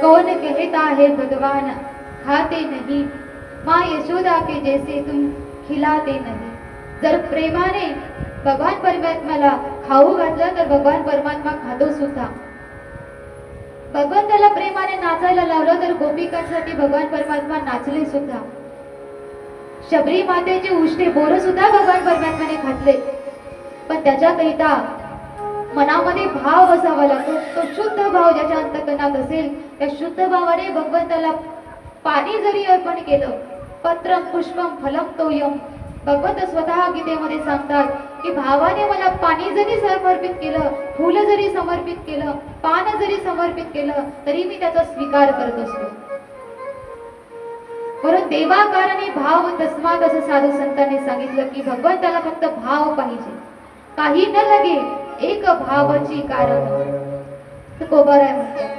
कौन कहता है भगवान? खाते नहीं। माँ यशोदा के जैसे तुम खिलाते नाही। जर प्रेमाने भगवान परमात्माला खाऊ घातलं तर भगवान परमात्मा खातो सुद्धा। भगवंताला प्रेमाने नाचायला लावलं तर गोपिकांसाठी भगवान परमात्मा नाचले सुद्धा। शबरी मातेचे उष्टे बोर सुद्धा भगवान परमात्माने घातले। पण त्याच्याकरिता मनामध्ये भाव असावा लागतो. तो शुद्ध भाव ज्याच्या अंतकरणात असेल त्या शुद्ध भावाने भगवंताला पाणी जरी अर्पण केलं पत्रम पुष्पम फलम तोयम भगवंत स्वतः गीतेमध्ये सांगतात की भावाने मला पाणी जरी समर्पित केलं फुल जरी समर्पित केलं पान जरी समर्पित केलं तरी मी त्याचा स्वीकार करत असतो. म्हणून देवाकाराने भाव तस्मात असं साधू संतांनी सांगितलं की भगवंताला फक्त भाव पाहिजे. काही न लगे एक भावाची कारण. तर कोबाराय आहे